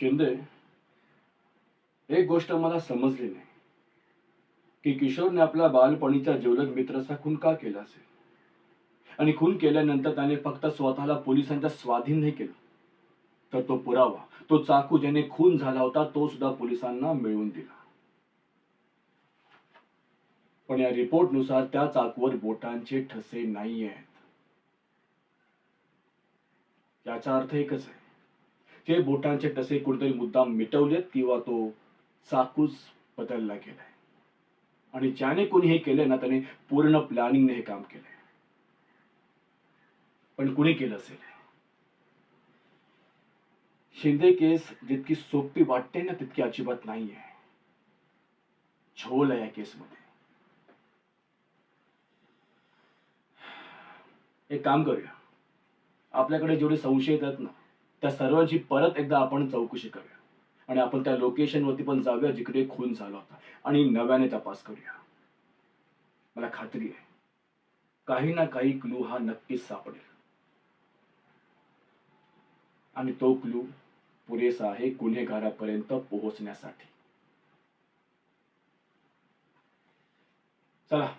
शिंदे एक गोष्ट मला समजली नाही. की किशोरने आपल्या बालपणीच्या जिवलग मित्राचा खून का केला असेल? आणि खून केल्यानंतर त्याने फक्त स्वतःला पोलिसांच्या स्वाधीन नाही केलं. तर तो पुरावा तो चाकू ज्याने खून झाला होता तो सुद्धा पोलिसांना मिळवून दिला. पण या रिपोर्टनुसार त्या चाकूवर बोटांचे ठसे नाही आहेत याचा अर्थ एकच आहे. ते बोटांचे टसे कुठेतरी मुद्दाम मिटवलेत किंवा तो चाकूच बदलला गेलाय. आणि ज्याने कोणी हे केलंय ना त्याने पूर्ण प्लॅनिंगने हे काम केलंय. पण कुणी केलं असेल? शिंदे केस जितकी सोपी वाटते ना तितकी अजिबात नाही आहे झोल आहे या केसमध्ये. एक काम करूया. आपल्याकडे जेवढे संशय येतात ना त्या सर्वांची परत एकदा आपण चौकशी करूया. आणि आपण त्या लोकेशनवरती पण जाऊया जिकडे खून झाला होता. आणि नव्याने तपास करूया. मला खात्री आहे काही ना काही क्लू हा नक्कीच सापडेल. आणि तो क्लू पुरेसा आहे गुन्हेगारापर्यंत पोहोचण्यासाठी. चला